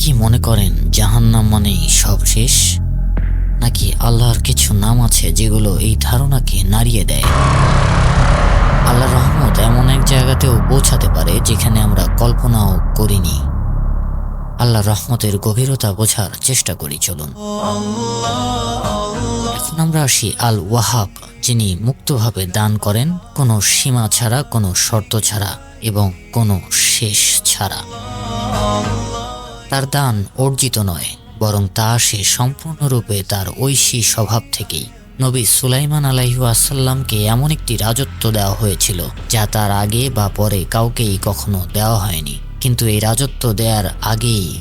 কি মনে করেন জাহান্নাম মানেই সব শেষ? নাকি আল্লাহর কিছু নাম আছে যেগুলো এই ধারণাকে নাড়িয়ে দেয়? আল্লাহর রহমত এমন এক জায়গাতেও পৌঁছাতে পারে যেখানে আমরা কল্পনাও করিনি। আল্লাহ রহমতের গভীরতা বোঝার চেষ্টা করি, চলুন। এখন আমরা আসি আল ওয়াহাব যিনি মুক্তভাবে দান করেন, কোনো সীমা ছাড়া, কোনো শর্ত ছাড়া এবং কোনো শেষ ছাড়া। তার দান অর্জিত নয়, বরং তা আসে সম্পূর্ণরূপে তার ঐশী স্বভাব থেকেই। নবী সুলাইমান আলাইহু আসাল্লামকে এমন একটি রাজত্ব দেওয়া হয়েছিল, যা তার আগে বা পরে কাউকেই কখনো দেওয়া হয়নি। কিন্তু এই রাজত্ব দেওয়ার আগেই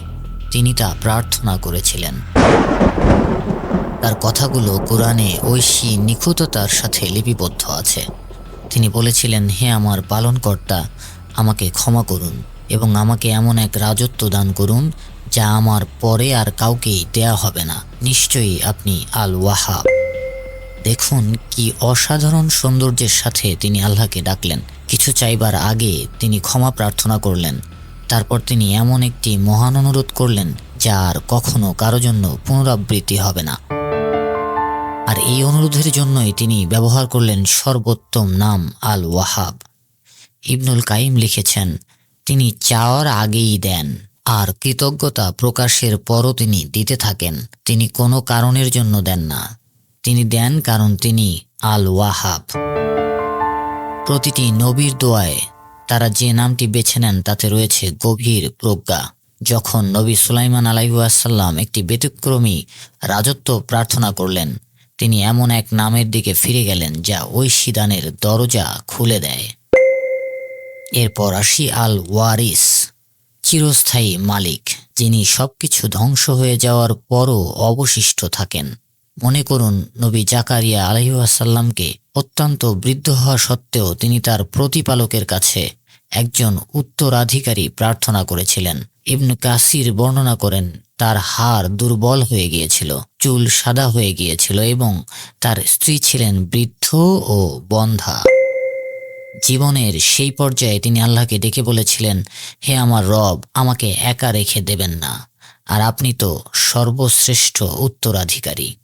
তিনি তা প্রার্থনা করেছিলেন। তার কথাগুলো কোরআনে ঐশী নিখুঁততার সাথে লিপিবদ্ধ আছে। তিনি বলেছিলেন, হে আমার পালনকর্তা, আমাকে ক্ষমা করুন। এবং আমাকে এমন এক রাজত্ব দান করুন, যা আমার পরে আর কাউকেই দেয়া হবে না। নিশ্চয়ই আপনি আল ওয়াহাব দেখুন কি অসাধারণ সৌন্দর্যের সাথে তিনি আল্লাহকে ডাকলেন। কিছু চাইবার আগে তিনি ক্ষমা প্রার্থনা করলেন। তারপর তিনি এমন একটি মহান অনুরোধ করলেন, যা আর কখনো কারও জন্য পুনরাবৃত্তি হবে না। আর এই অনুরোধের জন্যই তিনি ব্যবহার করলেন সর্বোত্তম নাম আল ওয়াহাব ইবনুল কাইম লিখেছেন তিনি চাওয়ার আগেই দেন, আর কৃতজ্ঞতা প্রকাশের পরও তিনি দিতে থাকেন। তিনি কোনো কারণের জন্য দেন না। তিনি দেন কারণ তিনি আল ওয়াহাব প্রতিটি নবীর দোয়ায় তারা যে নামটি বেছে নেন, তাতে রয়েছে গভীর প্রজ্ঞা। যখন নবী সুলাইমান আলাইসাল্লাম একটি ব্যতিক্রমী রাজত্ব প্রার্থনা করলেন, তিনি এমন এক নামের দিকে ফিরে গেলেন যা ঐশী দানের দরজা খুলে দেয়। এরপর আসি আল ওয়ারিস চিরস্থায়ী মালিক, যিনি সবকিছু ধ্বংস হয়ে যাওয়ার পরও অবশিষ্ট থাকেন। মনে করুন, নবী জাকারিয়া আলহিহাসাল্লামকে অত্যন্ত বৃদ্ধ হওয়া সত্ত্বেও তিনি তার প্রতিপালকের কাছে একজন উত্তরাধিকারী প্রার্থনা করেছিলেন। ইবনু কাসির বর্ণনা করেন, তার হাড় দুর্বল হয়ে গিয়েছিল, চুল সাদা হয়ে গিয়েছিল এবং তার স্ত্রী ছিলেন বৃদ্ধ ও বন্ধা। জীবনের সেই পর্যায়ে তিনি আল্লাহকে ডেকে বলেছিলেন, হে আমার রব, আমাকে একা রেখে দেবেন না। আর আপনি তো সর্বশ্রেষ্ঠ উত্তরাধিকারী।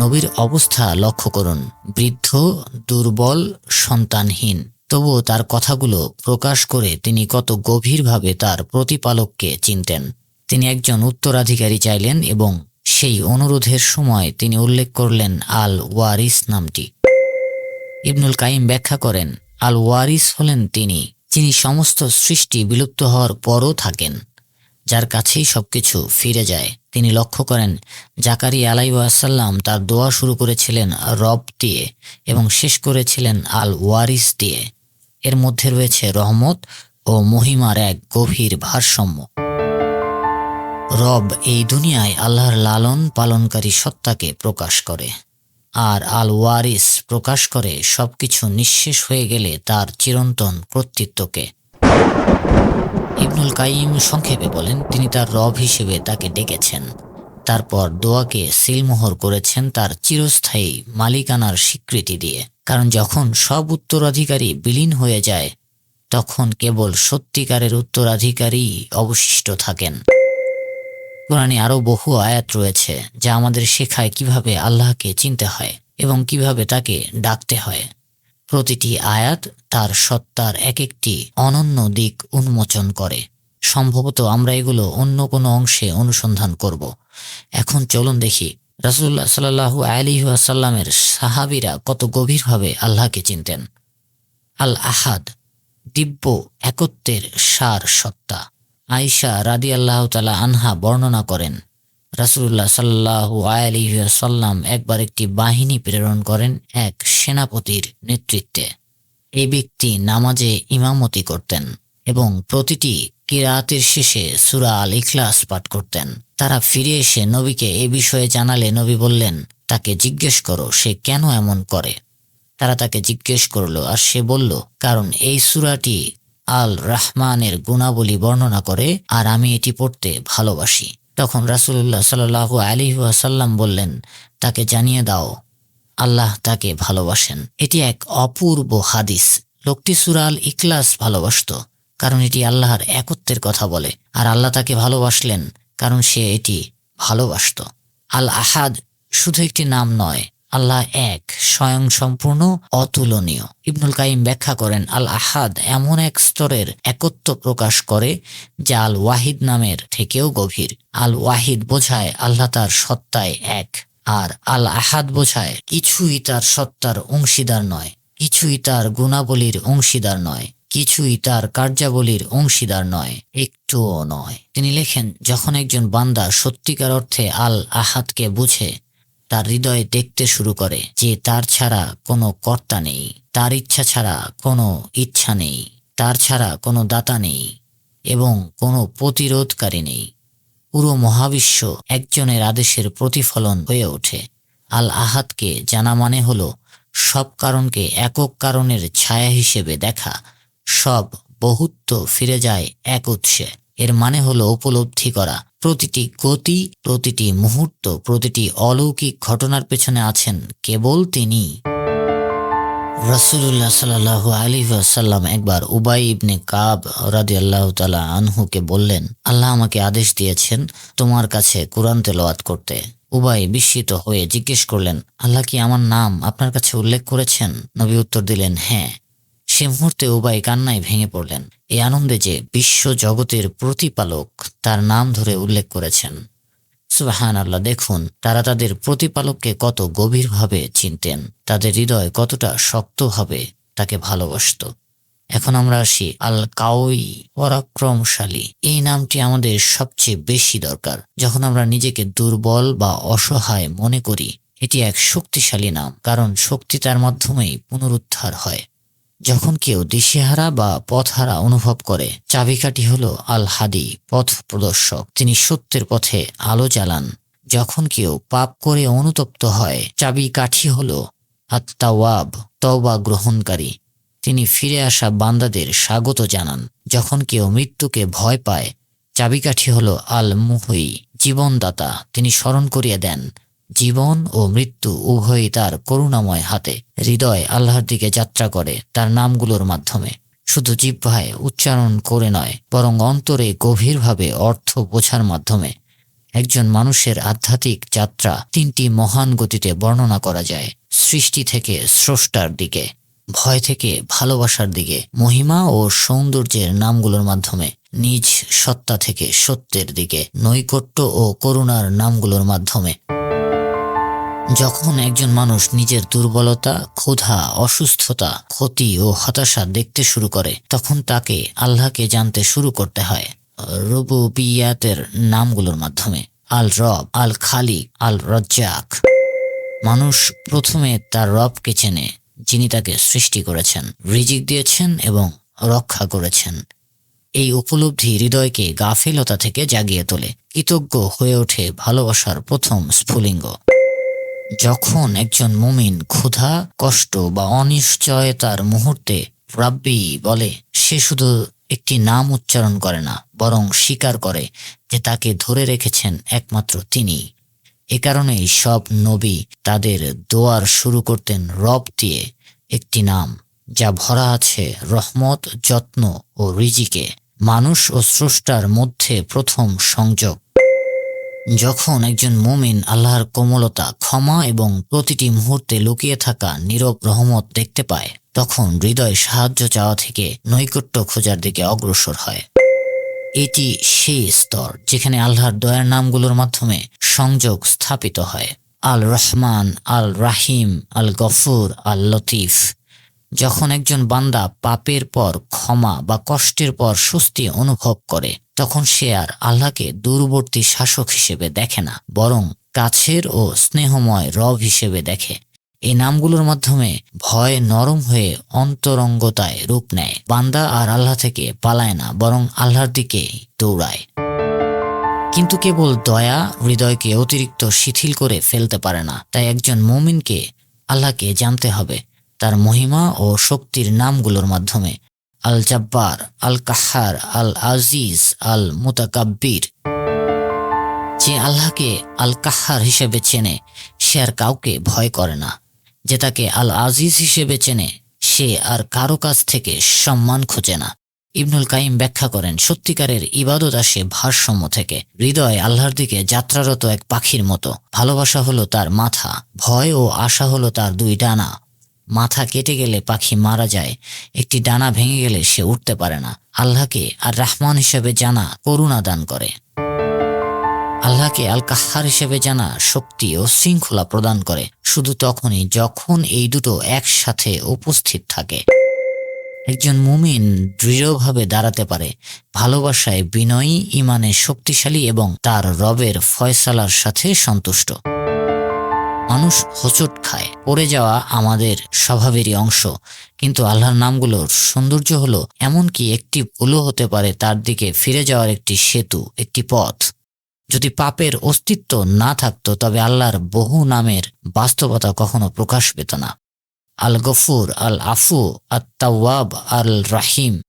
নবীর অবস্থা লক্ষ্য করুন। বৃদ্ধ, দুর্বল, সন্তানহীন। তবুও তার কথাগুলো প্রকাশ করে তিনি কত গভীরভাবে তার প্রতিপালককে চিনতেন। তিনি একজন উত্তরাধিকারী চাইলেন এবং সেই অনুরোধের সময় তিনি উল্লেখ করলেন আল ওয়ারিস নামটি। ইবনুল কাইম ব্যাখ্যা করেন আল ওয়ারিস হলেন তিনি, যিনি সমস্ত সৃষ্টি বিলুপ্ত হওয়ার পরও থাকেন, যার কাছেই সবকিছু ফিরে যায়। তিনি লক্ষ্য করেন জাকারি আলাইসাল্লাম তার দোয়া শুরু করেছিলেন রব দিয়ে এবং শেষ করেছিলেন আল ওয়ারিস দিয়ে। এর মধ্যে রয়েছে রহমত ও মহিমার এক গভীর ভারসাম্য। রব এই দুনিয়ায় আল্লাহর লালন পালনকারী সত্তাকে প্রকাশ করে, আর আল ওয়ারিস প্রকাশ করে সবকিছু নিঃশেষ হয়ে গেলে তার চিরন্তন কর্তৃত্বকে। ইবনুল কাইম সংক্ষেপে বলেন, তিনি তার রব হিসেবে তাকে ডেকেছেন। তারপর দোয়াকে সিলমোহর করেছেন তার চিরস্থায়ী মালিকানার স্বীকৃতি দিয়ে। কারণ যখন সব উত্তরাধিকারী বিলীন হয়ে যায়, তখন কেবল সত্যিকারের উত্তরাধিকারী অবশিষ্ট থাকেন। কোরআনে আরও বহু আয়াত রয়েছে যা আমাদের শেখায় কীভাবে আল্লাহকে চিনতে হয় এবং কীভাবে তাকে ডাকতে হয়। প্রতিটি আয়াত তার সত্তার এক একটি অনন্য দিক উন্মোচন করে। সম্ভবত আমরা এগুলো অন্য কোনো অংশে অনুসন্ধান করব। এখন চলুন দেখি রাসুল্লাহ সাল্লাহু আলিহাসাল্লামের সাহাবিরা কত গভীরভাবে আল্লাহকে চিনতেন। আল আহাদ দিব্য একত্বের সার সত্তা। আইসা রাদি আল্লাহ তালা আনহা বর্ণনা করেন। রাসুল্লাহ সাল্লাহ আলিহাসাল্লাম একবার একটি বাহিনী প্রেরণ করেন এক সেনাপতির নেতৃত্বে। এই ব্যক্তি নামাজে ইমামতি করতেন এবং প্রতিটি কিরাতের শেষে সুরা আল ইখলাস পাঠ করতেন। তারা ফিরে এসে নবীকে এ বিষয়ে জানালে নবী বললেন, তাকে জিজ্ঞেস করো, সে কেন এমন করে? তারা তাকে জিজ্ঞেস করল আর সে বলল, কারণ এই সুরাটি আল রাহমানের গুণাবলী বর্ণনা করে, আর আমি এটি পড়তে ভালোবাসি। তখন রাসুল্লাহ সাল্লাহ আলী সাল্লাম বললেন, তাকে জানিয়ে দাও, আল্লাহ তাকে ভালোবাসেন। এটি এক অপূর্ব হাদিস। লোকটি সুরা আল ইকলাস ভালোবাসত, কারণ এটি আল্লাহর একত্বের কথা বলে, আর আল্লাহ তাকে ভালোবাসলেন কারণ সে এটি ভালোবাসত। আল আহাদ শুধু একটি নাম নয় আল্লাহ এক স্বয়ং সম্পূর্ণ অতুলনীয়। ইবনুল কাইম ব্যাখ্যা করেন আল আহাদ এমন এক স্তরের একত্ব প্রকাশ করে, যা আল ওয়াহিদ নামের থেকেও গভীর। আল ওয়াহিদ বোঝায় আল্লাহ তার সত্তায় এক, আর আল আহাদ বোঝায় কিছুই তার সত্তার অংশীদার নয়, কিছুই তার গুণাবলীর অংশীদার নয়, কিছুই তার কার্যাবলীর অংশীদার নয়, একটুও নয়। তিনি লেখেন, যখন একজন বান্দা সত্যিকার অর্থে আল আহাদকে বুঝে তার হৃদয়ে দেখতে শুরু করে যে তার ছাড়া কোনো কর্তা নেই, তার ইচ্ছা ছাড়া কোনো ইচ্ছা নেই, তার ছাড়া কোনো দাতা নেই এবং কোনো প্রতিরোধকারী নেই। পুরো মহাবিশ্ব একজনের আদেশের প্রতিফলন হয়ে ওঠে। আল আহাদকে জানা মানে হল সব কারণকে একক কারণের ছায়া হিসেবে দেখা, সব বহুত্ব ফিরে যায় এক উৎসে। এর মানে হলো উপলব্ধি করা। প্রতিটি গতি, প্রতিটি মুহূর্ত, প্রতিটি অলৌকিক ঘটনার পেছনে আছেন কেবল তিনি। রসুল্লাহ সাল্লাহ আলী সাল্লাম একবার উবাই ইবনে কাব রাদি আল্লাহ তালা আনহুকে বললেন, আল্লাহ আমাকে আদেশ দিয়েছেন তোমার কাছে কোরআন তেলাওয়াত করতে। উবাই বিস্মিত হয়ে জিজ্ঞেস করলেন, আল্লাহ কি আমার নাম আপনার কাছে উল্লেখ করেছেন? নবী উত্তর দিলেন হ্যাঁ। সে মুহূর্তে উবাই কান্নায় ভেঙে পড়লেন। এই আনন্দে যে বিশ্ব জগতের প্রতিপালক তার নাম ধরে উল্লেখ করেছেন। সুবাহান আল্লাহ দেখুন, তারা তাদের প্রতিপালককে কত গভীরভাবে চিনতেন। তাদের হৃদয় কতটা শক্তভাবে তাকে ভালোবাসত। এখন আমরা আসি আল কাউই পরাক্রমশালী। এই নামটি আমাদের সবচেয়ে বেশি দরকার। যখন আমরা নিজেকে দুর্বল বা অসহায় মনে করি, এটি এক শক্তিশালী নাম, কারণ শক্তি তার মাধ্যমেই পুনরুদ্ধার হয়। যখন কেউ দিশেহারা বা পথহারা অনুভব করে, চাবিকাঠি হলো আল হাদি পথ প্রদর্শক। তিনি সত্যের পথে আলো জ্বালান। যখন কেউ পাপ করে অনুতপ্ত হয়, চাবিকাঠি হলো আত্মাওয়াব তওবা গ্রহণকারী। তিনি ফিরে আসা বান্দাদের স্বাগত জানান। যখন কেউ মৃত্যুকে ভয় পায়, চাবিকাঠি হল আল মুহই জীবনদাতা। তিনি স্মরণ করিয়ে দেন জীবন ও মৃত্যু উভয়ই তার করুণাময় হাতে। হৃদয় আল্লাহর দিকে যাত্রা করে তার নামগুলোর মাধ্যমে। শুধু জিহ্বায় উচ্চারণ করে নয়, বরং অন্তরে গভীরভাবে অর্থ বোঝার মাধ্যমে একজন মানুষের আধ্যাত্মিক যাত্রা তিনটি মহান গতিতে বর্ণনা করা যায়। সৃষ্টি থেকে স্রষ্টার দিকে, ভয় থেকে ভালোবাসার দিকে, মহিমা ও সৌন্দর্যের নামগুলোর মাধ্যমে, নিজ সত্তা থেকে সত্যের দিকে, নৈকট্য ও করুণার নামগুলোর মাধ্যমে। যখন একজন মানুষ নিজের দুর্বলতা, ক্ষুধা, অসুস্থতা, ক্ষতি ও হতাশা দেখতে শুরু করে, তখন তাকে আল্লাহকে জানতে শুরু করতে হয়। রবু বিয়াতের নামগুলোর মাধ্যমে। আল রব, আল খালিক, আল রজ্জাক। মানুষ প্রথমে তার রবকে চেনে, যিনি তাকে সৃষ্টি করেছেন, রিজিক দিয়েছেন এবং রক্ষা করেছেন। এই উপলব্ধি হৃদয়কে গাফিলতা থেকে জাগিয়ে তোলে, কৃতজ্ঞ হয়ে ওঠে ভালোবাসার প্রথম স্ফুলিঙ্গ। যখন একজন মুমিন ক্ষুধা, কষ্ট বা অনিশ্চয়তার মুহূর্তে রাব্বি বলে, সে শুধু একটি নাম উচ্চারণ করে না, বরং স্বীকার করে যে তাকে ধরে রেখেছেন একমাত্র তিনি। এ কারণেই সব নবী তাদের দোয়ার শুরু করতেন রব দিয়ে একটি নাম, যা ভরা আছে রহমত, যত্ন ও রিজিকে। মানুষ ও স্রষ্টার মধ্যে প্রথম সংযোগ। যখন একজন মুমিন আল্লাহর কোমলতা, ক্ষমা এবং প্রতিটি মুহূর্তে লুকিয়ে থাকা নীরব রহমত দেখতে পায়, তখন হৃদয় সাহায্য চাওয়া থেকে নৈকট্য খোঁজার দিকে অগ্রসর হয়। এটি সেই স্তর যেখানে আল্লাহর দয়ার নামগুলোর মাধ্যমে সংযোগ স্থাপিত হয়। আল রহমান আল রাহিম আল গফুর আল লতিফ যখন একজন বান্দা পাপের পর ক্ষমা বা কষ্টের পর স্বস্তি অনুভব করে তখন সে আর আল্লাহকে দূরবর্তী শাসক হিসেবে দেখে না, বরং কাছের ও স্নেহময় রব হিসেবে দেখে। এই নামগুলোর মাধ্যমে ভয় নরম হয়ে অন্তরঙ্গতায় রূপ নেয়। বান্দা আর আল্লাহ থেকে পালায় না, বরং আল্লাহর দিকে দৌড়ায়। কিন্তু কেবল দয়া, হৃদয়কে অতিরিক্ত শিথিল করে ফেলতে পারে না। তাই একজন মুমিনকে আল্লাহকে জানতে হবে। তার মহিমা ও শক্তির নামগুলোর মাধ্যমে আল জাব্বার আল কাহার আল আজিজ আল মুতাকাব্বির যে আল্লাহকে আল কাহার হিসেবে চেনে, সে আর কাউকে ভয় করে না। যে তাকে আল আজিজ হিসেবে চেনে, সে আর কারও কাছ থেকে সম্মান খোঁজে না। ইবনুল কাইম ব্যাখ্যা করেন, সত্যিকারের ইবাদত আসে ভারসাম্য থেকে। হৃদয় আল্লাহর দিকে যাত্রারত এক পাখির মতো। ভালোবাসা হলো তার মাথা, ভয় ও আশা হলো তার দুই ডানা। মাথা কেটে গেলে পাখি মারা যায়, একটি ডানা ভেঙে গেলে সে উঠতে পারে না। আল্লাহকে আর রাহমান হিসেবে জানা করুণা দান করে। আল্লাহকে আল কাহার হিসেবে জানা শক্তি ও শৃঙ্খলা প্রদান করে। শুধু তখনই যখন এই দুটো একসাথে উপস্থিত থাকে। একজন মুমিন দৃঢ়ভাবে দাঁড়াতে পারে, ভালোবাসায় বিনয়ী, ইমানে শক্তিশালী এবং তার রবের ফয়সালার সাথে সন্তুষ্ট। মানুষ হোঁচট খায়। পড়ে যাওয়া আমাদের স্বভাবেরই অংশ। কিন্তু আল্লাহর নামগুলোর সৌন্দর্য হলো এমনকি একটি ভুলও হতে পারে তার দিকে ফিরে যাওয়ার একটি সেতু, একটি পথ। যদি পাপের অস্তিত্ব না থাকতো, তবে আল্লাহর বহু নামের বাস্তবতা কখনো প্রকাশ পেত না। আল গফুর আল আফু আত্মাওয়াব আল রাহিম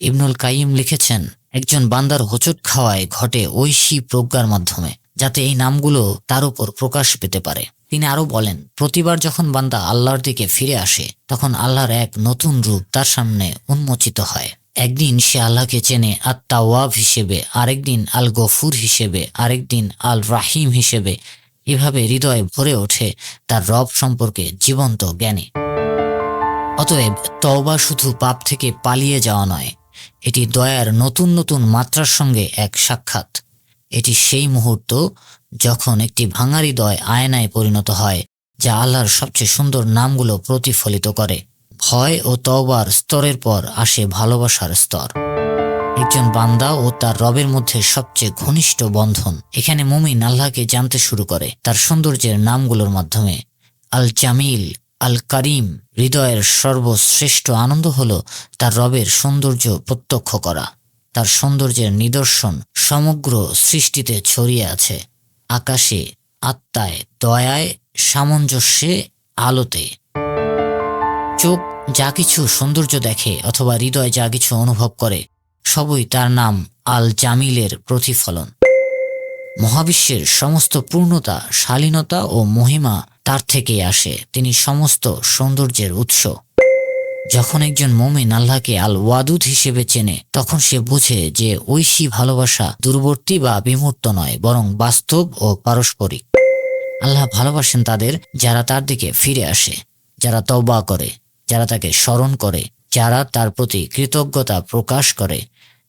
ইবনুল কাইম লিখেছেন, একজন বান্দার হোঁচট খাওয়ায় ঘটে ঐশী প্রজ্ঞার মাধ্যমে, যাতে এই নামগুলো তার উপর প্রকাশ পেতে পারে। তিনি আরও বলেন, প্রতিবার যখন বান্দা আল্লাহর দিকে ফিরে আসে, তখন আল্লাহর এক নতুন রূপ তার সামনে উন্মোচিত হয়। একদিন সে আল্লাহকে চেনে আত্মাওয়াব হিসেবে, আরেকদিন আল গফুর হিসেবে, আরেকদিন আল রাহিম হিসেবে। এভাবে হৃদয়ে ভরে ওঠে তার রব সম্পর্কে জীবন্ত জ্ঞানে। অতএব তওবা শুধু পাপ থেকে পালিয়ে যাওয়া নয়, এটি দয়ার নতুন নতুন মাত্রার সঙ্গে এক সাক্ষাৎ। এটি সেই মুহূর্ত যখন একটি ভাঙা হৃদয় আয়নায় পরিণত হয়, যা আল্লাহর সবচেয়ে সুন্দর নামগুলো প্রতিফলিত করে। ভয় ও তওবার স্তরের পর আসে ভালোবাসার স্তর। একজন বান্দা ও তার রবের মধ্যে সবচেয়ে ঘনিষ্ঠ বন্ধন। এখানে মুমিন আল্লাহকে জানতে শুরু করে তার সৌন্দর্যের নামগুলোর মাধ্যমে। আল জামিল আল করিম হৃদয়ের সর্বশ্রেষ্ঠ আনন্দ হল তার রবের সৌন্দর্য প্রত্যক্ষ করা। তার সৌন্দর্যের নিদর্শন সমগ্র সৃষ্টিতে ছড়িয়ে আছে। আকাশে, আত্মায়, দয়ায়, সামঞ্জস্যে, আলোতে। চোখ যা কিছু সৌন্দর্য দেখে অথবা হৃদয় যা কিছু অনুভব করে, সবই তার নাম আল জামিলের প্রতিফলন। মহাবিশ্বের সমস্ত পূর্ণতা, শালীনতা ও মহিমা তার থেকেই আসে। তিনি সমস্ত সৌন্দর্যের উৎস। যখন একজন মমিন আল্লাহকে আল ওয়াদুদ হিসেবে চেনে, তখন সে বুঝে যে ঐশী ভালোবাসা দূরবর্তী বা বিমূর্ত নয়, বরং বাস্তব ও পারস্পরিক। আল্লাহ ভালোবাসেন তাদের যারা তার দিকে ফিরে আসে, যারা তওবা করে, যারা তাকে স্মরণ করে, যারা তার প্রতি কৃতজ্ঞতা প্রকাশ করে।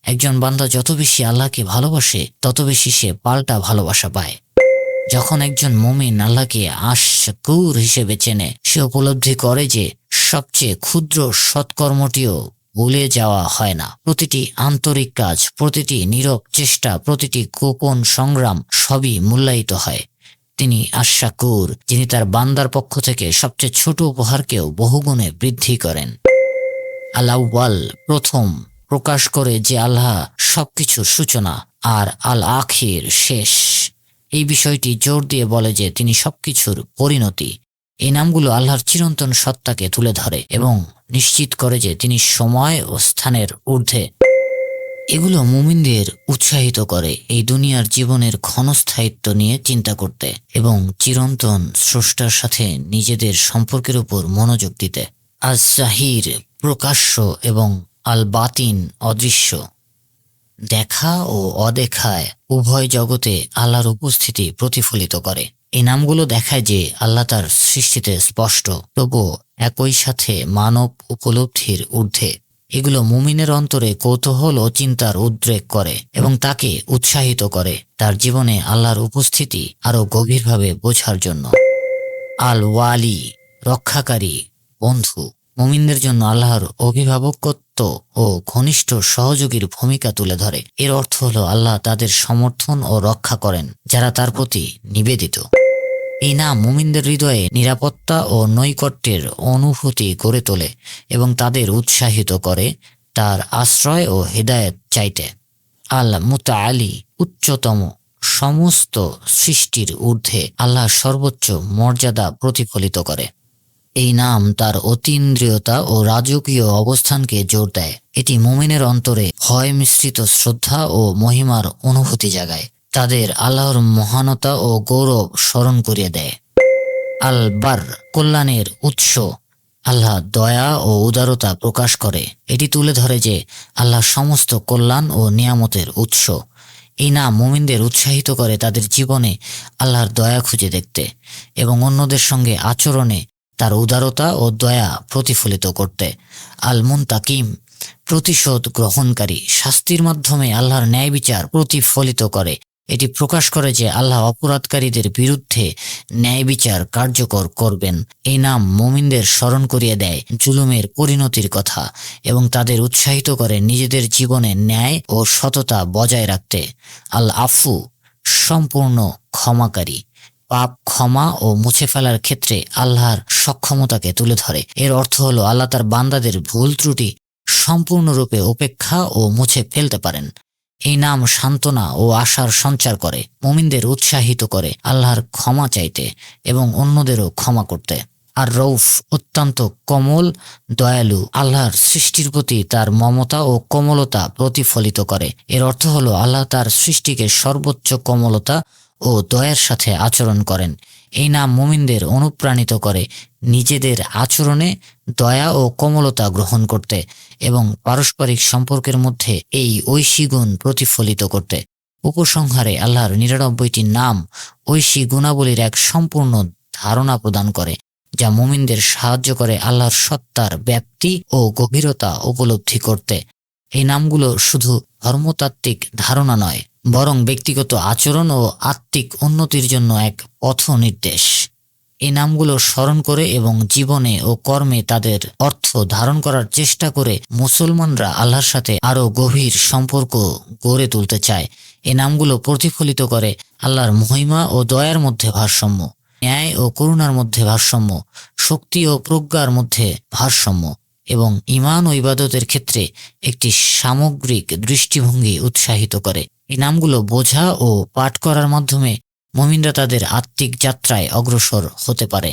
একজন বান্দা যত বেশি আল্লাহকে ভালোবাসে, তত বেশি সে পাল্টা ভালোবাসা পায়। যখন একজন মুমিন আল্লাহকে আশকুর হিসেবে চেনে, সে উপলব্ধি করে যে সবচেয়ে ক্ষুদ্র সৎকর্মটিও ভুলে যাওয়া হয় না। প্রতিটি আন্তরিক কাজ, প্রতিটি নীরব চেষ্টা, প্রতিটি গোপন সংগ্রাম সবই মূল্যায়িত হয়। তিনি আশাকুর, যিনি তার বান্দার পক্ষ থেকে সবচেয়ে ছোট উপহারকেও বহুগুণে বৃদ্ধি করেন। আলাউওয়াল প্রথম প্রকাশ করে যে আল্লাহ সবকিছুর সূচনা, আর আল আখির শেষ। এই বিষয়টি জোর দিয়ে বলে যে তিনি সবকিছুর পরিণতি। এই নামগুলো আল্লাহর চিরন্তন সত্তাকে তুলে ধরে এবং নিশ্চিত করে যে তিনি সময় ও স্থানের ঊর্ধ্বে। এগুলো মুমিনদের উৎসাহিত করে এই দুনিয়ার জীবনের ক্ষণস্থায়িত্ব নিয়ে চিন্তা করতে এবং চিরন্তন স্রষ্টার সাথে নিজেদের সম্পর্কের উপর মনোযোগ দিতে। আজ জাহির প্রকাশ্য এবং আল বাতিন অদৃশ্য। দেখা ও অদেখায় উভয় জগতে আল্লাহর উপস্থিতি প্রতিফলিত করে। এই নামগুলো দেখায় যে আল্লাহ তার সৃষ্টিতে স্পষ্ট, তবুও একই সাথে মানব উপলব্ধির ঊর্ধ্বে। এগুলো মুমিনের অন্তরে কৌতূহল ও চিন্তার উদ্রেক করে এবং তাকে উৎসাহিত করে তার জীবনে আল্লাহর উপস্থিতি আরও গভীরভাবে বোঝার জন্য। আল ওয়ালি রক্ষাকারী বন্ধু। মুমিনদের জন্য আল্লাহর অভিভাবকত্ব ও ঘনিষ্ঠ সহযোগীর ভূমিকা তুলে ধরে। এর অর্থ হলো আল্লাহ তাদের সমর্থন ও রক্ষা করেন, যারা তার প্রতি নিবেদিত। এই নাম মুমিনদের হৃদয়ে নিরাপত্তা ও নৈকট্যের অনুভূতি গড়ে তোলে এবং তাদের উৎসাহিত করে, তার আশ্রয় ও হৃদায়ত চাইতে। আল মুতা আলী উচ্চতম সমস্ত সৃষ্টির ঊর্ধ্বে আল্লাহ সর্বোচ্চ মর্যাদা প্রতিফলিত করে। এই নাম তার অতীন্দ্রিয়তা ও রাজকীয় অবস্থানকে জোর দেয়। এটি মুমিনের অন্তরে হয় মিশ্রিত শ্রদ্ধা ও মহিমার অনুভূতি জাগায়। তাদের আল্লাহর মহানতা ও গৌরব স্মরণ করিয়ে দেয়। আল বার কল্যাণের উৎস। আল্লাহ দয়া ও উদারতা প্রকাশ করে। এটি তুলে ধরে যে আল্লাহ সমস্ত কল্যাণ ও নিয়ামতের উৎস। এই নাম মুমিনদের উৎসাহিত করে তাদের জীবনে আল্লাহর দয়া খুঁজে দেখতে এবং অন্যদের সঙ্গে আচরণে তার উদারতা ও দয়া প্রতিফলিত করতে। আল মুনতাকিম প্রতিশোধ গ্রহণকারী শাস্তির মাধ্যমে আল্লাহর ন্যায় বিচার প্রতিফলিত করে। এটি প্রকাশ করে যে আল্লাহ অপরাধকারীদের বিরুদ্ধে ন্যায় বিচার কার্যকর করবেন। এই নাম মোমিনদের স্মরণ করিয়ে দেয় জুলুমের পরিণতির কথা এবং তাদের উৎসাহিত করে নিজেদের জীবনে ন্যায় ও সততা বজায় রাখতে। আল আফু সম্পূর্ণ ক্ষমাকারী। পাপ ক্ষমা ও মুছে ফেলার ক্ষেত্রে আল্লাহর সক্ষমতাকে তুলে ধরে। এর অর্থ হলো আল্লাহ তার বান্দাদের ভুল ত্রুটি সম্পূর্ণরূপে উপেক্ষা ও মুছে ফেলতে পারেন। এই নাম সান্ত্বনা ও আশার সঞ্চার করে, মুমিনদের উৎসাহিত করে আল্লাহর ক্ষমা চাইতে এবং অন্যদেরও ক্ষমা করতে। আর রৌফ অত্যন্ত কমল, দয়ালু, আল্লাহর সৃষ্টির প্রতি তার মমতা ও কোমলতা প্রতিফলিত করে। এর অর্থ হলো আল্লাহ তার সৃষ্টিকে সর্বোচ্চ কমলতা ও দয়ার সাথে আচরণ করেন। এই নাম মুমিনদের অনুপ্রাণিত করে নিজেদের আচরণে দয়া ও কমলতা গ্রহণ করতে এবং পারস্পরিক সম্পর্কের মধ্যে এই ঐশী গুণ প্রতিফলিত করতে। উপসংহারে আল্লাহর নিরানব্বইটি নাম ঐশী গুণাবলীর এক সম্পূর্ণ ধারণা প্রদান করে, যা মুমিনদের সাহায্য করে আল্লাহর সত্তার ব্যাপ্তি ও গভীরতা উপলব্ধি করতে। এই নামগুলো শুধু ধর্মতাত্ত্বিক ধারণা নয় বরং ব্যক্তিগত আচরণ ও আত্মিক উন্নতির জন্য এক পথ নির্দেশ এই নামগুলো স্মরণ করে এবং জীবনে ও কর্মে তাদের অর্থ ধারণ করার চেষ্টা করে মুসলমানরা আল্লাহর সাথে আরও গভীর সম্পর্ক গড়ে তুলতে চায়। এই নামগুলো প্রতিফলিত করে আল্লাহর মহিমা ও দয়ার মধ্যে ভারসাম্য, ন্যায় ও করুণার মধ্যে ভারসাম্য, শক্তি ও প্রজ্ঞার মধ্যে ভারসাম্য এবং ইমান ও ইবাদতের ক্ষেত্রে একটি সামগ্রিক দৃষ্টিভঙ্গি উৎসাহিত করে। এই নামগুলো বোঝা ও পাঠ করার মাধ্যমে মমিনরা তাদের আত্মিক যাত্রায় অগ্রসর হতে পারে।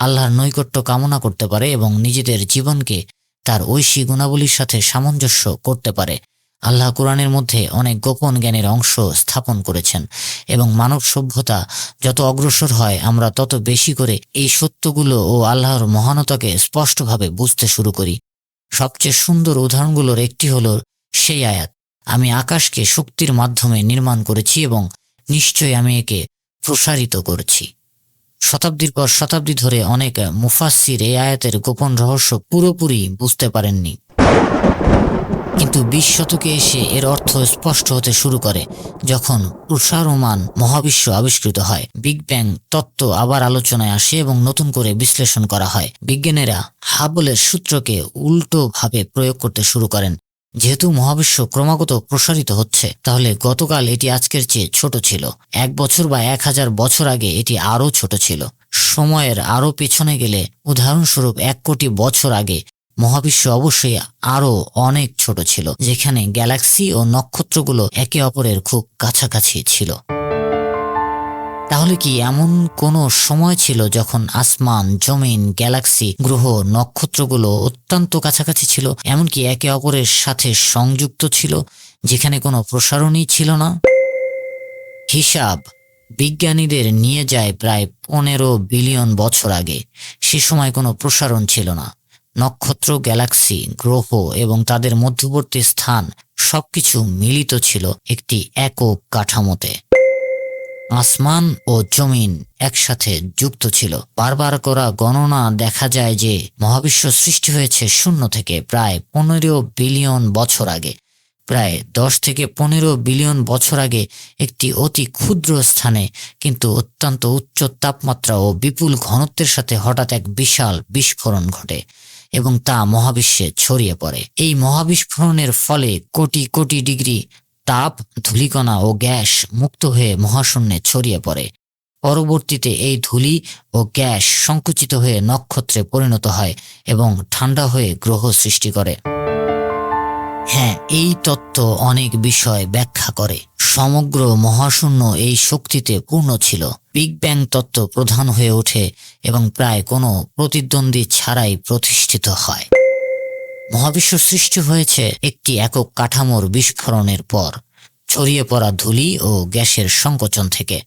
আল্লাহর নৈকট্য কামনা করতে পারে এবং নিজেদের জীবনকে তার ঐশী গুণাবলীর সাথে সামঞ্জস্য করতে পারে। আল্লাহ কোরআনের মধ্যে অনেক গোপন জ্ঞানের অংশ স্থাপন করেছেন এবং মানব সভ্যতা যত অগ্রসর হয়, আমরা তত বেশি করে এই সত্যগুলো ও আল্লাহর মহানতাকে স্পষ্টভাবে বুঝতে শুরু করি। সবচেয়ে সুন্দর উদাহরণগুলোর একটি হল সেই আয়াত আমি আকাশকে শক্তির মাধ্যমে নির্মাণ করেছি এবং নিশ্চয়ই আমি একে প্রসারিত করছি। শতাব্দীর পর শতাব্দী ধরে অনেক মুফাসির এই আয়াতের গোপন রহস্য পুরোপুরি বুঝতে পারেননি। কিন্তু বিশ শতকে এসে এর অর্থ স্পষ্ট হতে শুরু করে যখন প্রসারমান মহাবিশ্ব আবিষ্কৃত হয়। বিগ ব্যাং তত্ত্ব আবার আলোচনায় আসে এবং নতুন করে বিশ্লেষণ করা হয়। বিজ্ঞানীরা হাবলের সূত্রকে উল্টোভাবে প্রয়োগ করতে শুরু করেন। যেহেতু মহাবিশ্ব ক্রমাগত প্রসারিত হচ্ছে, তাহলে গতকাল এটি আজকের চেয়ে ছোট ছিল। এক বছর বা এক হাজার বছর আগে এটি আরও ছোট ছিল। সময়ের আরও পেছনে গেলে, উদাহরণস্বরূপ এক কোটি বছর আগে, মহাবিশ্ব অবশ্যই আরও অনেক ছোট ছিল, যেখানে গ্যালাক্সি ও নক্ষত্রগুলো একে অপরের খুব কাছাকাছি ছিল। তাহলে কি এমন কোনো সময় ছিল যখন আসমান, জমিন, গ্যালাক্সি, গ্রহ, নক্ষত্রগুলো অত্যন্ত কাছাকাছি ছিল, এমনকি একে অপরের সাথে সংযুক্ত ছিল, যেখানে কোনো প্রসারণই ছিল না? হিসাব, বিজ্ঞানীদের নিয়ে যায় প্রায় পনেরো বিলিয়ন বছর আগে। সে সময় কোনো প্রসারণ ছিল না। নক্ষত্র, গ্যালাক্সি, গ্রহ এবং তাদের মধ্যবর্তী স্থান সবকিছু মিলিত ছিল একটি একক কাঠামোতে। আসমান ও জমিন একসাথে যুক্ত ছিল। বারবার করা গণনা দেখা যায় যে মহাবিশ্ব সৃষ্টি হয়েছে শূন্য থেকে প্রায় পনেরো বিলিয়ন বছর আগে। প্রায় দশ থেকে পনেরো বিলিয়ন বছর আগে একটি অতি ক্ষুদ্র স্থানে কিন্তু অত্যন্ত উচ্চ তাপমাত্রা ও বিপুল ঘনত্বের সাথে হঠাৎ এক বিশাল বিস্ফোরণ ঘটে এবং তা মহাবিশ্বে ছড়িয়ে পড়ে। এই মহাবিস্ফোরণের ফলে কোটি কোটি ডিগ্রি তাপ, ধূলিকণা ও গ্যাস মুক্ত হয়ে মহাশূন্যে ছড়িয়ে পড়ে। পরবর্তীতে এই ধূলি ও গ্যাস সংকুচিত হয়ে নক্ষত্রে পরিণত হয় এবং ঠান্ডা হয়ে গ্রহ সৃষ্টি করে। হ্যাঁ এই তত্ত্ব অনেক বিষয় ব্যাখ্যা করে। সমগ্র মহাশূন্য এই শক্তিতে পূর্ণ ছিল। বিগ ব্যাং তত্ত্ব প্রধান হয়ে ওঠে এবং প্রায় কোনো প্রতিদ্বন্দ্বী ছাড়াই প্রতিষ্ঠিত হয়। মহাবিশ্ব সৃষ্টি হয়েছে একটি একক কাঠামোর বিস্ফোরণের পর, ছড়িয়ে পড়া ধূলি ও গ্যাসের সংকোচন থেকে।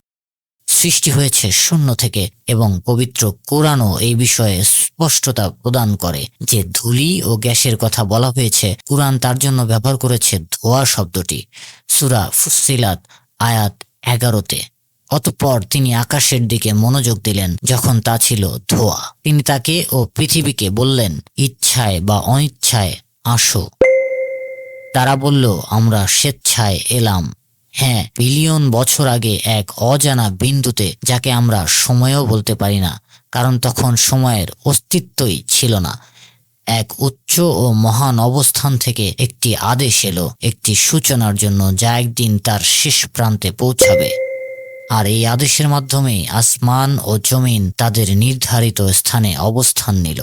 সৃষ্টি হয়েছে শূন্য থেকে এবং পবিত্র কোরআনও এই বিষয়ে স্পষ্টতা প্রদান করে যে ধূলি ও গ্যাসের কথা বলা হয়েছে। কোরআন তার জন্য ব্যবহার করেছে ধোয়া শব্দটি। সুরা ফুসিলাত আয়াত এগারোতে। অতঃপর তিনি আকাশের দিকে মনোযোগ দিলেন, যখন তা ছিল ধোয়া। তিনি তাকে ও পৃথিবীকে বললেন, ইচ্ছায় বা অনিচ্ছায় আসো। তারা বলল, আমরা স্বেচ্ছায় এলাম। হ্যাঁ বিলিয়ন বছর আগে এক অজানা বিন্দুতে, যাকে আমরা সময়ও বলতে পারি না, কারণ তখন সময়ের অস্তিত্বই ছিল না। এক উচ্চ ও মহান অবস্থান থেকে একটি আদেশ এলো, একটি সূচনার জন্য যা একদিন তার শেষ প্রান্তে পৌঁছাবে। আর এই আদেশের মাধ্যমে আসমান ও জমিন তাদের নির্ধারিত স্থানে অবস্থান নিল।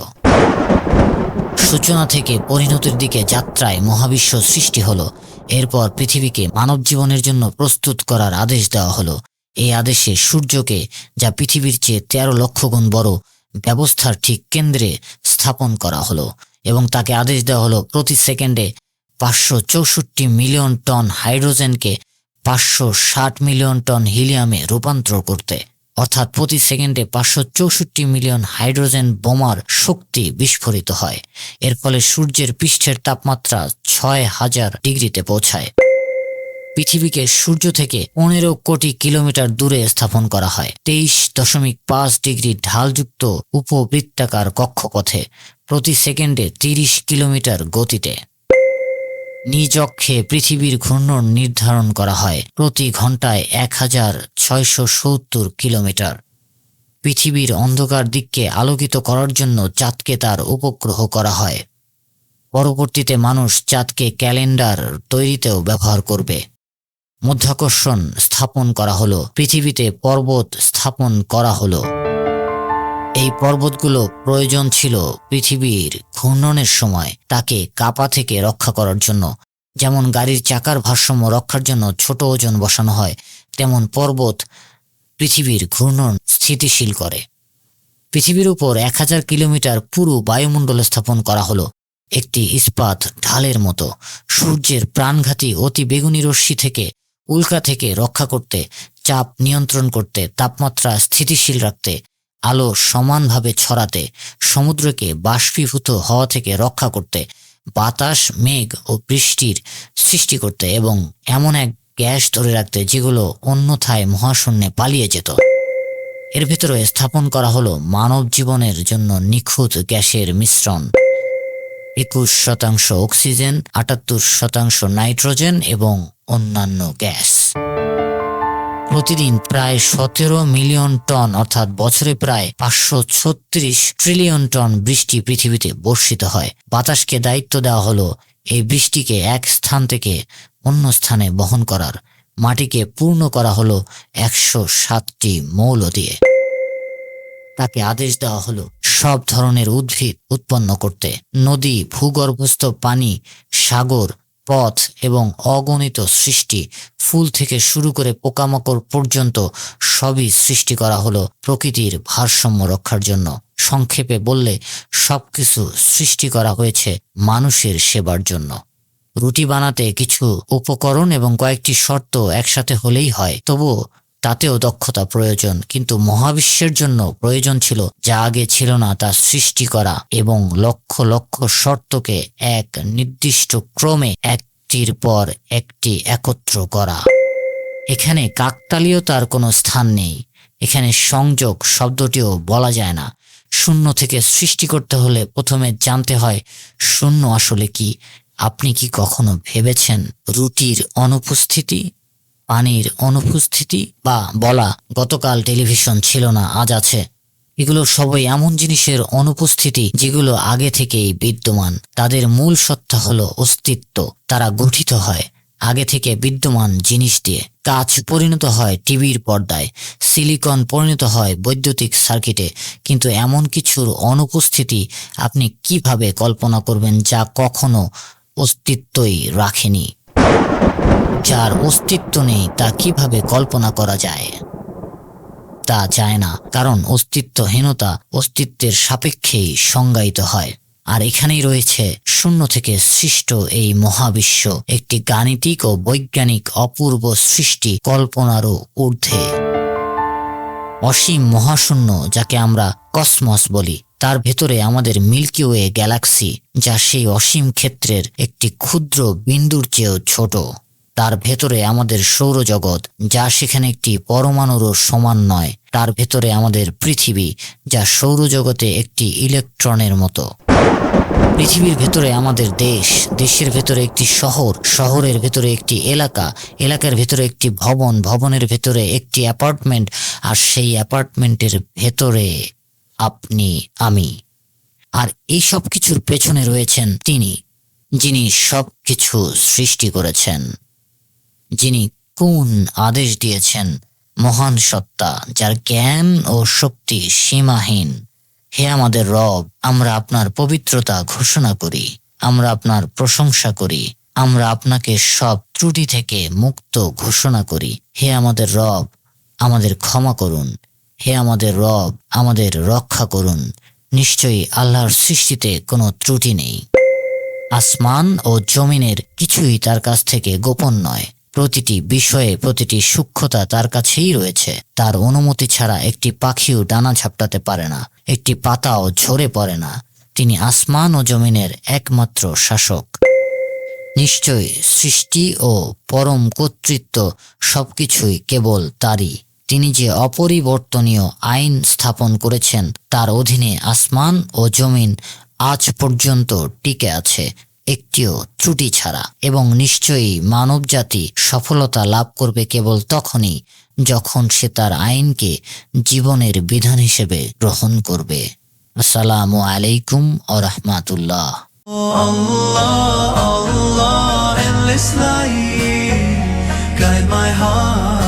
সূচনা থেকে পরিণতির দিকে যাত্রায় মহাবিশ্ব সৃষ্টি হলো। এরপর পৃথিবীকে মানব জীবনের জন্য প্রস্তুত করার আদেশ দেওয়া হলো। এই আদেশে সূর্যকে, যা পৃথিবীর চেয়ে তেরো লক্ষ গুণ বড় ব্যবস্থার ঠিক কেন্দ্রে স্থাপন করা হলো এবং তাকে আদেশ দেওয়া হলো প্রতি সেকেন্ডে পাঁচশো চৌষট্টি মিলিয়ন টন হাইড্রোজেনকে পাঁচশো ষাট মিলিয়ন টন হিলিয়ামে রূপান্তর করতে, অর্থাৎ প্রতি সেকেন্ডে পাঁচশো চৌষট্টি মিলিয়ন হাইড্রোজেন বোমার শক্তি বিস্ফোরিত হয়। এর ফলে সূর্যের পৃষ্ঠের তাপমাত্রা ছয় হাজার ডিগ্রিতে পৌঁছায়। পৃথিবীকে সূর্য থেকে পনেরো কোটি কিলোমিটার দূরে স্থাপন করা হয়। তেইশ দশমিক পাঁচ ডিগ্রি ঢালযুক্ত উপবৃত্তাকার কক্ষপথে প্রতি সেকেন্ডে তিরিশ কিলোমিটার গতিতে। নিজ অক্ষে পৃথিবীর ঘূর্ণন নির্ধারণ করা হয়। প্রতি ঘন্টায় এক হাজার ছয়শো সত্তর কিলোমিটার। পৃথিবীর অন্ধকার দিককে আলোকিত করার জন্য চাঁদকে তার উপগ্রহ করা হয়। পরবর্তীতে মানুষ চাঁদকে ক্যালেন্ডার তৈরিতেও ব্যবহার করবে। মধ্যাকর্ষণ স্থাপন করা হলো। পৃথিবীতে পর্বত স্থাপন করা হলো। এই পর্বতগুলো প্রয়োজন ছিল পৃথিবীর ঘূর্ণনের সময় তাকে কাপা থেকে রক্ষা করার জন্য। যেমন গাড়ির চাকার ভারসাম্য রক্ষার জন্য ছোট ওজন বসানো হয়, তেমন পর্বত পৃথিবীর ঘূর্ণন স্থিতিশীল করে। পৃথিবীর উপর এক হাজার কিলোমিটার পুরো বায়ুমণ্ডল স্থাপন করা হলো, একটি ইস্পাত ঢালের মতো। সূর্যের প্রাণঘাতী অতি বেগুনি রশ্মি থেকে উল্কা থেকে রক্ষা করতে, চাপ নিয়ন্ত্রণ করতে, তাপমাত্রা স্থিতিশীল রাখতে আলো সমানভাবে ছড়াতে, সমুদ্রকে বাষ্পীভূত হওয়া থেকে রক্ষা করতে, বাতাস, মেঘ ও বৃষ্টির সৃষ্টি করতে এবং এমন এক গ্যাস ধরে রাখতে যেগুলো অন্যথায় মহাশূন্যে পালিয়ে যেত। এর ভেতরে স্থাপন করা হলো মানব জীবনের জন্য নিখুঁত গ্যাসের মিশ্রণ। একুশ শতাংশ অক্সিজেন, আটাত্তর শতাংশ নাইট্রোজেন এবং অন্যান্য গ্যাস। প্রতিদিন প্রায় সতেরো মিলিয়ন টন, অর্থাৎ বছরে প্রায় পাঁচশো ছত্রিশ ট্রিলিয়ন টন বৃষ্টি পৃথিবীতে বর্ষিত হয়। বাতাসকে দায়িত্ব দেওয়া হলো এই বৃষ্টিকে এক স্থান থেকে অন্য স্থানে বহন করার। মাটিকে পূর্ণ করা হলো একশো সাতটি মৌল দিয়ে। তাকে আদেশ দেওয়া হলো সব ধরনের উদ্ভিদ উৎপন্ন করতে। নদী, ভূগর্ভস্থ পানি, সাগর পথ এবং অগণিত সৃষ্টি ফুল থেকে শুরু করে পোকামাকড় পর্যন্ত সবই সৃষ্টি করা হলো প্রকৃতির ভারসাম্য রক্ষার জন্য। সংক্ষেপে বললে, সবকিছু সৃষ্টি করা হয়েছে মানুষের সেবার জন্য। রুটি বানাতে কিছু উপকরণ এবং কয়েকটি শর্ত একসাথে হলেই হয়, তবুও তাতেও দক্ষতা প্রয়োজন, কিন্তু মহাবিশ্বের জন্য প্রয়োজন ছিল যা আগে ছিল না তা সৃষ্টি করা এবং লক্ষ লক্ষ শর্তকে এক নির্দিষ্ট ক্রমে একটির পর একটি একত্র করা। এখানে কাকতালীয়তার কোনো স্থান নেই। এখানে সংযোগ শব্দটিও বলা যায় না। শূন্য থেকে সৃষ্টি করতে হলে প্রথমে জানতে হয়, শূন্য আসলে কি? আপনি কি কখনো ভেবেছেন রুটির অনুপস্থিতি? পানির অনুপস্থিতি বা বলা গতকাল টেলিভিশন ছিল না, আজ আছে। এগুলো সবই এমন জিনিসের অনুপস্থিতি যেগুলো আগে থেকেই বিদ্যমান। তাদের মূল সত্তা হলো অস্তিত্ব। তারা গঠিত হয় আগে থেকে বিদ্যমান জিনিস দিয়ে। কাচ পরিণত হয় টিভির পর্দায়, সিলিকন পরিণত হয় বৈদ্যুতিক সার্কিটে। কিন্তু এমন কিছুর অনুপস্থিতি আপনি কীভাবে কল্পনা করবেন যা কখনো অস্তিত্বই রাখেনি? যার অস্তিত্ব নেই তা কীভাবে কল্পনা করা যায়? তা যায় না, কারণ অস্তিত্বহীনতা অস্তিত্বের সাপেক্ষেই সংজ্ঞায়িত হয়। আর এখানেই রয়েছে শূন্য থেকে সৃষ্ট এই মহাবিশ্ব, একটি গাণিতিক ও বৈজ্ঞানিক অপূর্ব সৃষ্টি কল্পনারও ঊর্ধ্বে। অসীম মহাশূন্য, যাকে আমরা কসমস বলি, তার ভেতরে আমাদের মিল্কি ওয়ে গ্যালাক্সি, যা সেই অসীম ক্ষেত্রের একটি ক্ষুদ্র বিন্দুর চেয়েও ছোট। তার ভেতরে আমাদের সৌরজগৎ, যা সেখানে একটি পরমাণুরও সমান নয়। তার ভেতরে আমাদের পৃথিবী, যা সৌরজগতে একটি ইলেকট্রনের মতো। পৃথিবীর ভেতরে আমাদের দেশ, দেশের ভেতরে একটি শহর, শহরের ভেতরে একটি এলাকা, এলাকার ভেতরে একটি ভবন, ভবনের ভেতরে একটি অ্যাপার্টমেন্ট, আর সেই অ্যাপার্টমেন্টের ভেতরে আপনি, আমি। আর এই সব কিছুর পেছনে রয়েছেন তিনি, যিনি সব কিছু সৃষ্টি করেছেন। যিনি কোন আদেশ দিয়েছেন মহান সত্তা, যার জ্ঞান ও শক্তি সীমাহীন। হে আমাদের রব, আমরা আপনার পবিত্রতা ঘোষণা করি, আমরা আপনার প্রশংসা করি, আমরা আপনাকে সব ত্রুটি থেকে মুক্ত ঘোষণা করি। হে আমাদের রব, আমাদের ক্ষমা করুন। হে আমাদের রব, আমাদের রক্ষা করুন। নিশ্চয়ই আল্লাহর সৃষ্টিতে কোনো ত্রুটি নেই। আসমান ও জমিনের কিছুই তার কাছ থেকে গোপন নয়। প্রতিটি বিষয়ে প্রতিটি সূক্ষ্মতা তার কাছেই রয়েছে। তার অনুমতি ছাড়া একটি পাখিও ডানা ঝাপটাতে পারে না, একটি পাতাও ঝরে পড়ে না। তিনি আসমান ও জমিনের একমাত্র শাসক। নিশ্চয় সৃষ্টি ও পরম কর্তৃত্ব সবকিছুই কেবল তারই। তিনি যে অপরিবর্তনীয় আইন স্থাপন করেছেন, তার অধীনে আসমান ও জমিন আজ পর্যন্ত টিকে আছে। একটিও ত্রুটি ছাড়া এবং নিশ্চয়ই মানবজাতি সফলতা লাভ করবে কেবল তখনই যখন সে তার আইনকে জীবনের বিধান হিসেবে গ্রহণ করবে আসসালামু আলাইকুম ও রহমাতুল্লাহ Allah, Allah, endless light, guide my heart.